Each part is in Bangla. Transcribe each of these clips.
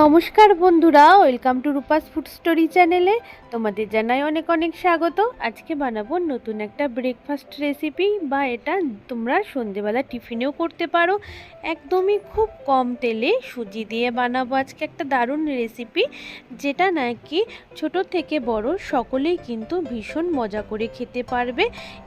নমস্কার বন্ধুরা welcome to Rupa's food story চ্যানেলে তোমাদের জানাই অনেক অনেক স্বাগত। আজকে বানাবো নতুন একটা ব্রেকফাস্ট রেসিপি বা এটা তোমরা সন্ধেবেলা টিফিনেও করতে পারো। একদমই খুব কম তেলে সুজি দিয়ে বানাবো। আজকে একটা দারুণ রেসিপি যেটা নাকি ছোট থেকে বড় সকলেই কিন্তু ভীষণ মজা করে খেতে পারবে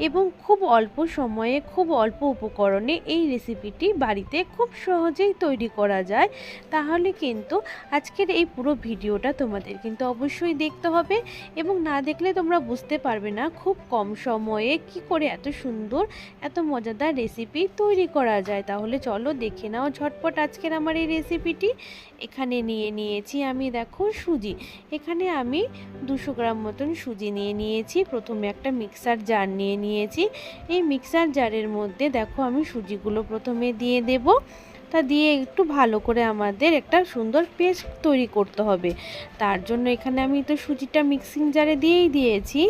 এবং খুব অল্প সময়ে, খুব অল্প উপকরণে এই রেসিপিটি বাড়িতে খুব সহজেই তৈরি করা যায়। তাহলে কিন্তু আজকের এই পুরো ভিডিওটা তোমাদের কিন্তু অবশ্যই দেখতে হবে এবং না দেখলে তোমরা বুঝতে পারবে না খুব কম সময়ে কি করে এত সুন্দর, এত মজাদার রেসিপি তৈরি করা যায়। তাহলে চলো দেখে নাও ঝটপট আজকের আমার এই রেসিপিটি এখানে নিয়ে নিয়েছি আমি দেখো সুজি। এখানে আমি দুশো গ্রাম মতন সুজি নিয়ে নিয়েছি। প্রথমে একটা মিক্সার জার নিয়ে নিয়েছি। এই মিক্সার জারের মধ্যে দেখো আমি সুজিগুলো প্রথমে দিয়ে দেবো। তা দিয়ে একটু ভালো করে আমাদের একটা সুন্দর পেস্ট তৈরি করতে হবে। তার জন্য এখানে আমি তো সুজিটা মিক্সিং জারে দিয়েই দিয়েছি।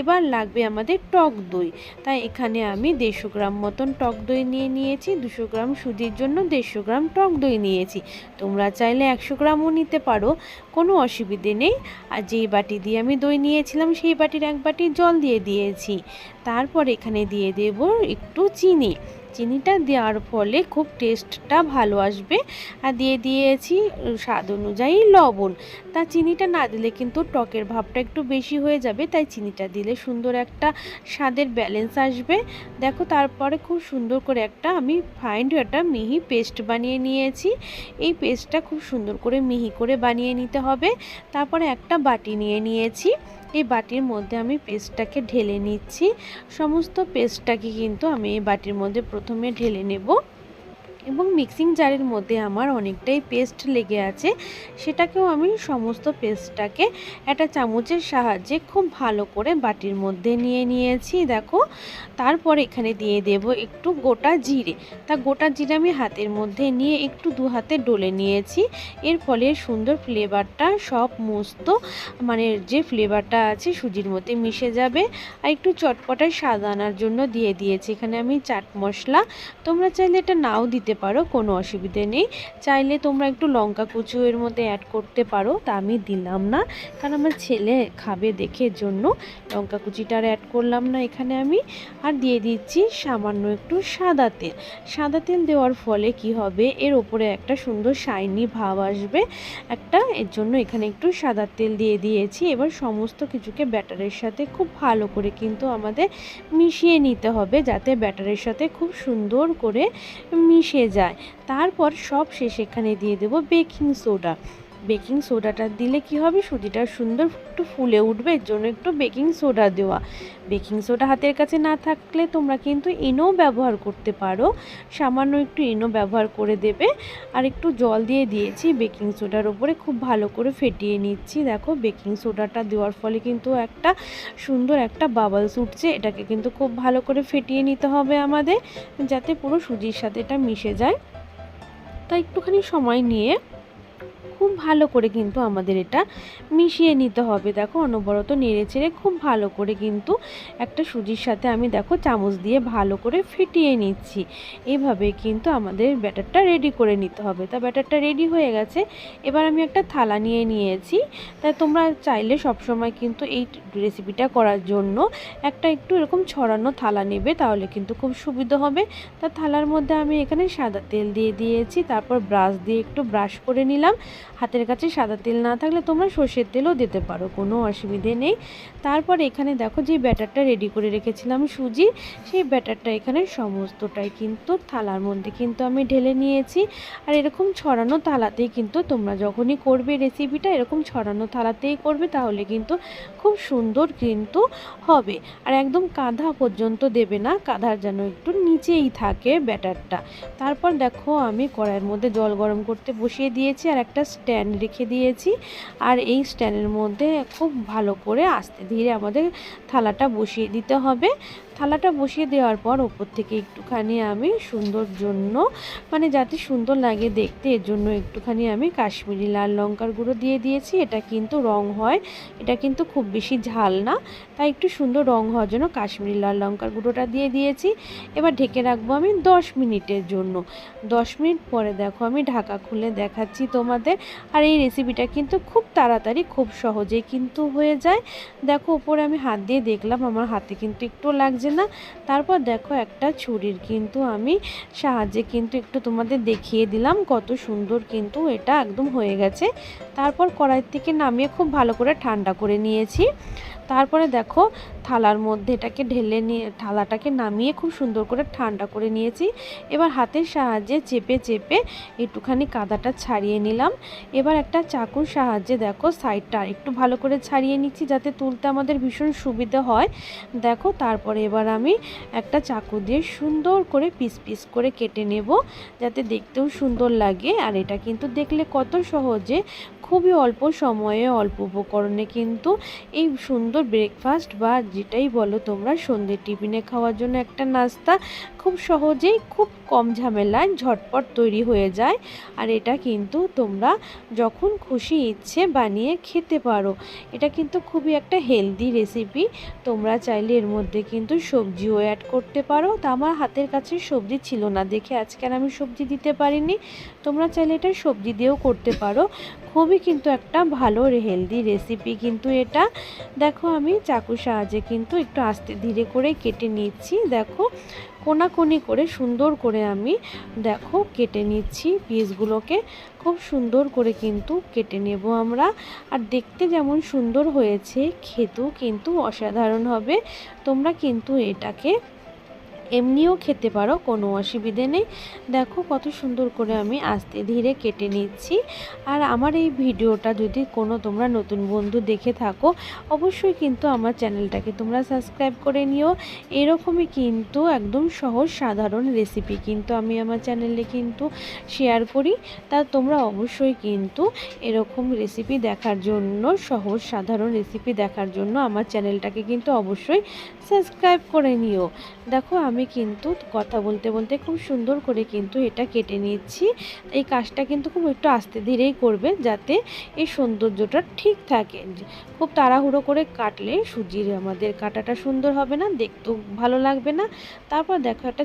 এবার লাগবে আমাদের টক দই। তাই এখানে আমি দেড়শো গ্রাম মতন টক দই নিয়ে নিয়েছি, দুশো গ্রাম সুজির জন্য দেড়শো গ্রাম টক দই নিয়েছি। তোমরা চাইলে একশো গ্রামও নিতে পারো। কোনো অসুবিধে নেই। আর যেই বাটি দিয়ে আমি দই নিয়েছিলাম, সেই বাটির এক বাটি জল দিয়ে দিয়েছি। তারপর এখানে দিয়ে দেব একটু চিনি। চিনিটা দেওয়ার ফলে খুব টেস্টটা ভালো আসবে। আর দিয়ে দিয়েছি স্বাদ অনুযায়ী লবণ। তা চিনিটা না দিলে কিন্তু টকের ভাবটা একটু বেশি হয়ে যাবে, তাই চিনিটা দিলে সুন্দর একটা স্বাদের ব্যালেন্স আসবে। দেখো তারপরে খুব সুন্দর করে একটা আমি ফাইন্ড একটা মিহি পেস্ট বানিয়ে নিয়েছি। এই পেস্টটা খুব সুন্দর করে মিহি করে বানিয়ে নিতে হবে। তারপরে একটা বাটি নিয়ে নিয়েছি। এই বাটির মধ্যে আমি পেস্টটাকে ঢেলে নিচ্ছি। সমস্ত পেস্টটাকে কিন্তু আমি এই বাটির মধ্যে প্রথমে ঢেলে নেব। এবং মিক্সিং জারের মধ্যে আমার অনেকটাই পেস্ট লেগে আছে। সেটাকেও আমি সমস্ত পেস্টটাকে একটা চামচের সাহায্যে খুব ভালো করে বাটির মধ্যে নিয়ে নিয়েছি, দেখো। তারপর এখানে দিয়ে দেব একটু গোটা জিরে। তা গোটা জিরে আমি হাতের মধ্যে নিয়ে একটু দু হাতে ডলে নিয়েছি। এর ফলে সুন্দর ফ্লেভারটা সব মস্ত মানে যে ফ্লেভারটা আছে সুজির মধ্যে মিশে যাবে। আর একটু চটপটায় স্বাদ আনার জন্য দিয়ে দিয়েছি। এখানে আমি চাট মশলা। তোমরা চাইলে এটা নাও দিতে পারো, কোনো অসুবিধে নেই। চাইলে তোমরা একটু লঙ্কা কুচু এর মধ্যে অ্যাড করতে পারো, তা আমি দিলাম না। কারণ আমার ছেলে খাবে দেখে জন্য। লঙ্কা কুচিটা আর অ্যাড করলাম না এখানে আমি। আর দিয়ে দিচ্ছি সামান্য একটু সাদা তেল। সাদা তেল দেওয়ার ফলে কি হবে? এর ওপরে একটা সুন্দর শাইনি ভাব আসবে। একটা এর জন্য এখানে একটু সাদা তেল দিয়ে দিয়েছি। এবার সমস্ত কিছুকে ব্যাটারের সাথে খুব ভালো করে কিন্তু আমাদের মিশিয়ে নিতে হবে, যাতে ব্যাটারের সাথে খুব সুন্দর করে মিশে যায়। তারপর সব শেষ এখানে দিয়ে দেব বেকিং সোডা বেকিং সোডাটা দিলে কি হবে? সুজিটা সুন্দর একটু ফুলে উঠবে, এর জন্য একটু বেকিং সোডা দেওয়া। বেকিং সোডা হাতের কাছে না থাকলে তোমরা কিন্তু ইনো ব্যবহার করতে পারো। সামান্য একটু ইনো ব্যবহার করে দেবে। আর একটু জল দিয়ে দিয়েছি, বেকিং সোডার ওপরে খুব ভালো করে ফেটিয়ে নিচ্ছি। দেখো, বেকিং সোডাটা দেওয়ার ফলে কিন্তু একটা সুন্দর একটা বাবলস উঠছে। এটাকে কিন্তু খুব ভালো করে ফেটিয়ে নিতে হবে আমাদের, যাতে পুরো সুজির সাথে এটা মিশে যায়। তাই একটুখানি সময় নিয়ে খুব ভালো করে কিন্তু আমাদের এটা মিশিয়ে নিতে হবে। দেখো অনবরত নেড়ে চেড়ে খুব ভালো করে কিন্তু একটা সুজির সাথে আমি দেখো চামচ দিয়ে ভালো করে ফিটিয়ে নিচ্ছি। এভাবে কিন্তু আমাদের ব্যাটারটা রেডি করে নিতে হবে। তা ব্যাটারটা রেডি হয়ে গেছে। এবার আমি একটা থালা নিয়ে নিয়েছি। তাই তোমরা চাইলে সবসময় কিন্তু এই রেসিপিটা করার জন্য একটা একটু এরকম ছড়ানো থালা নেবে, তাহলে কিন্তু খুব সুবিধা হবে। তা থালার মধ্যে আমি এখানে সাদা তেল দিয়ে দিয়েছি, তারপর ব্রাশ দিয়ে একটু ব্রাশ করে নিলাম। হাতের কাছে সাদা তেল না থাকলে তোমরা সর্ষের তেলও দিতে পারো, কোনো অসুবিধে নেই। তারপর এখানে দেখো যে ব্যাটারটা রেডি করে রেখেছিলাম সুজি, সেই ব্যাটারটা এখানে সমস্তটাই কিন্তু থালার মধ্যে কিন্তু আমি ঢেলে নিয়েছি। আর এরকম ছড়ানো থালাতেই কিন্তু তোমরা যখনই করবে রেসিপিটা এরকম ছড়ানো থালাতেই করবে, তাহলে কিন্তু খুব সুন্দর কিন্তু হবে। আর একদম কাঁধা পর্যন্ত দেবে না কাঁধার যেন একটু নিচেই থাকে ব্যাটারটা। তারপর দেখো আমি কড়াইয়ের মধ্যে জল গরম করতে বসিয়ে দিয়েছি, আর একটা স্ট্যান্ড রেখে দিয়েছি আর এই স্ট্যান্ডের মধ্যে খুব ভালো করে আস্তে ধীরে আমাদের থালাটা বসিয়ে দিতে হবে। থালাটা বসিয়ে দেওয়ার পর ওপর থেকে একটুখানি আমি সুন্দর জন্য মানে যাতে সুন্দর লাগে দেখতে, এর জন্য একটুখানি আমি কাশ্মীরি লাল লঙ্কার গুঁড়ো দিয়ে দিয়েছি। এটা কিন্তু রং হয়, এটা কিন্তু খুব বেশি ঝাল না। তাই একটু সুন্দর রং হওয়ার জন্য কাশ্মীরি লাল লঙ্কার গুঁড়োটা দিয়ে দিয়েছি। এবার ঢেকে রাখব আমি দশ মিনিটের জন্য। দশ মিনিট পরে দেখো আমি ঢাকা খুলে দেখাচ্ছি তোমাদের। আর এই রেসিপিটা কিন্তু খুব তাড়াতাড়ি, খুব সহজেই কিন্তু হয়ে যায়। দেখো, উপরে আমি হাত দিয়ে দেখলাম, আমার হাতে কিন্তু একটু লাগছে না, তারপর দেখো একটা ছুরির কিন্তু আমি সাহায্যে কিন্তু একটু তোমাদের দেখিয়ে দিলাম কত সুন্দর কিন্তু এটা একদম হয়ে গেছে। তারপর কড়াই থেকে নামিয়ে খুব ভালো করে ঠান্ডা করে নিয়েছি। তারপরে দেখো থালার মধ্যে এটাকে ঢেলে নিয়ে, থালাটাকে নামিয়ে খুব সুন্দর করে ঠান্ডা করে নিয়েছি। এবার হাতের সাহায্যে চেপে চেপে একটুখানি কাদাটা ছাড়িয়ে নিলাম। এবার একটা চাকুর সাহায্যে দেখো সাইডটা একটু ভালো করে ছাড়িয়ে নিচ্ছি যাতে তুলতে আমাদের ভীষণ সুবিধা হয়। দেখো তারপরে এবার আমি একটা চাকু দিয়ে সুন্দর করে পিস পিস করে কেটে নেব, যাতে দেখতেও সুন্দর লাগে। আর এটা কিন্তু দেখলে কত সহজে, খুবই অল্প সময়ে, অল্প উপকরণে কিন্তু এই সুন্দর ব্রেকফাস্ট বা যেটাই বলো তোমরা সন্ধ্যে টিফিনে খাওয়ার জন্য একটা নাস্তা খুব সহজেই খুব কম ঝামেলায় ঝটপট তৈরি হয়ে যায়। আর এটা কিন্তু তোমরা যখন খুশি ইচ্ছে বানিয়ে খেতে পারো। এটা কিন্তু খুবই একটা হেলদি রেসিপি তোমরা চাইলে এর মধ্যে কিন্তু সবজিও অ্যাড করতে পারো। তা আমার হাতের কাছে সবজি ছিল না। দেখে আজকে আর আমি সবজি দিতে পারিনি। তোমরা চাইলে এটা সবজি দিয়েও করতে পারো। খুবই কিন্তু একটা ভালো হেলদি রেসিপি কিন্তু এটা। দেখো আমি চাকুর সাহায্যে কিন্তু একটু আস্তে ধীরে করে কেটে নিচ্ছি। দেখো কোনাকুনি করে সুন্দর করে আমি, দেখো, কেটে নিচ্ছি পিসগুলোকে। খুব সুন্দর করে কিন্তু কেটে নেব আমরা। আর দেখতে যেমন সুন্দর হয়েছে, খেতেও কিন্তু অসাধারণ হবে। তোমরা কিন্তু এটাকে এমনিও খেতে পারো, কোনো অসুবিধে নেই। দেখো কত সুন্দর করে আমি আস্তে ধীরে কেটে নিচ্ছি। আর আমার এই ভিডিওটা যদি কোনো তোমরা নতুন বন্ধু দেখে থাকো, অবশ্যই কিন্তু আমার চ্যানেলটাকে তোমরা সাবস্ক্রাইব করে নিও। এরকমই কিন্তু একদম সহজ সাধারণ রেসিপি কিন্তু আমি আমার চ্যানেলে কিন্তু শেয়ার করি। তা তোমরা অবশ্যই কিন্তু এরকম রেসিপি দেখার জন্য, সহজ সাধারণ রেসিপি দেখার জন্য আমার চ্যানেলটাকে কিন্তু অবশ্যই সাবস্ক্রাইব করে নিও। দেখো আমি কিন্তু কথা বলতে বলতে খুব সুন্দর করে কিন্তু এটা কেটে নিচ্ছি এই কাজটা কিন্তু খুব একটু আস্তে ধীরেই করবে যাতে এই সৌন্দর্যটা ঠিক থাকে। খুব তাড়াহুড়ো করে কাটলে সুজির আমাদের কাটাটা সুন্দর হবে না, দেখতেও ভালো লাগবে না। তারপর দেখো একটা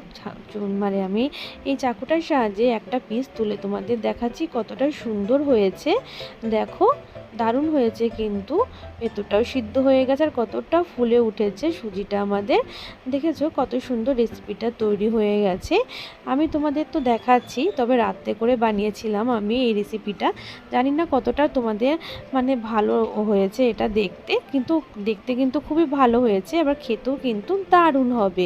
মানে আমি এই চাকুটার সাহায্যে একটা পিস তুলে তোমাদের দেখাচ্ছি কতটা সুন্দর হয়েছে। দেখো দারুণ হয়েছে কিন্তু। ভেতরটাও সিদ্ধ হয়ে গেছে আর কতটা ফুলে উঠেছে সুজিটা আমাদের। দেখেছ কত সুন্দর রেসিপিটা তৈরি হয়ে গেছে। আমি তোমাদের তো দেখাচ্ছি, তবে রাত্রে করে বানিয়েছিলাম আমি এই রেসিপিটা। জানি না কতটা তোমাদের মানে ভালো হয়েছে এটা দেখতে, কিন্তু দেখতে কিন্তু খুবই ভালো হয়েছে আবার খেতেও কিন্তু দারুণ হবে।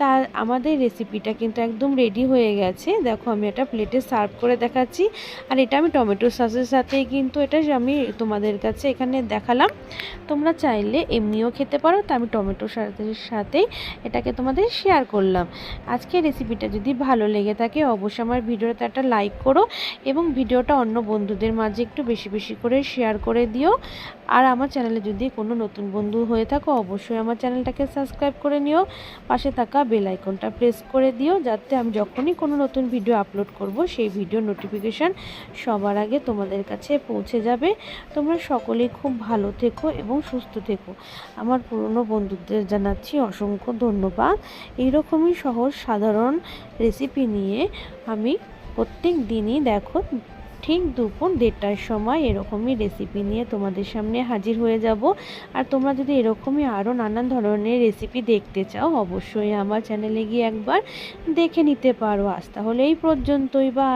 তা আমাদের রেসিপিটা কিন্তু একদম রেডি হয়ে গেছে। দেখো আমি এটা প্লেটে সার্ভ করে দেখাচ্ছি। আর এটা আমি টমেটো সসের সাথে কিন্তু এটা আমি তোমাদের কাছে এখানে দেখালাম। তোমরা চাইলে এমনিও খেতে পারো, তা আমি টমেটো সসের সাথেই এটাকে তোমাদের শেয়ার করলাম। আজকে রেসিপিটা যদি ভালো লেগে থাকে, অবশ্যই আমার ভিডিওতে একটা লাইক করো এবং ভিডিওটা অন্য বন্ধুদের মাঝে একটু বেশি বেশি করে শেয়ার করে দিও। আর আমার চ্যানেলে যদি কোনো নতুন বন্ধু হয়ে থাকো, অবশ্যই আমার চ্যানেলটাকে সাবস্ক্রাইব করে নিও। পাশে থাকা বেল আইকনটা প্রেস করে দিও, যাতে আমি যখনই কোনো নতুন ভিডিও আপলোড করব, সেই ভিডিও নোটিফিকেশান সবার আগে তোমাদের কাছে পৌঁছে যাবে। তোমরা সকলেই খুব ভালো থেকো এবং সুস্থ থেকো। আমার পুরনো বন্ধুদের জানাচ্ছি অসংখ্য ধন্যবাদ। এইরকমই সহজ সাধারণ রেসিপি নিয়ে আমি প্রত্যেক দিনই দেখো, ঠিক দুপুর দেড়টার সময় এরকমই রেসিপি নিয়ে তোমাদের সামনে হাজির হয়ে যাব। আর তোমরা যদি এরকমই আরও নানান ধরনের রেসিপি দেখতে চাও, অবশ্যই আমার চ্যানেলে গিয়ে একবার দেখে নিতে পারো। আজ তাহলে এই পর্যন্তই বা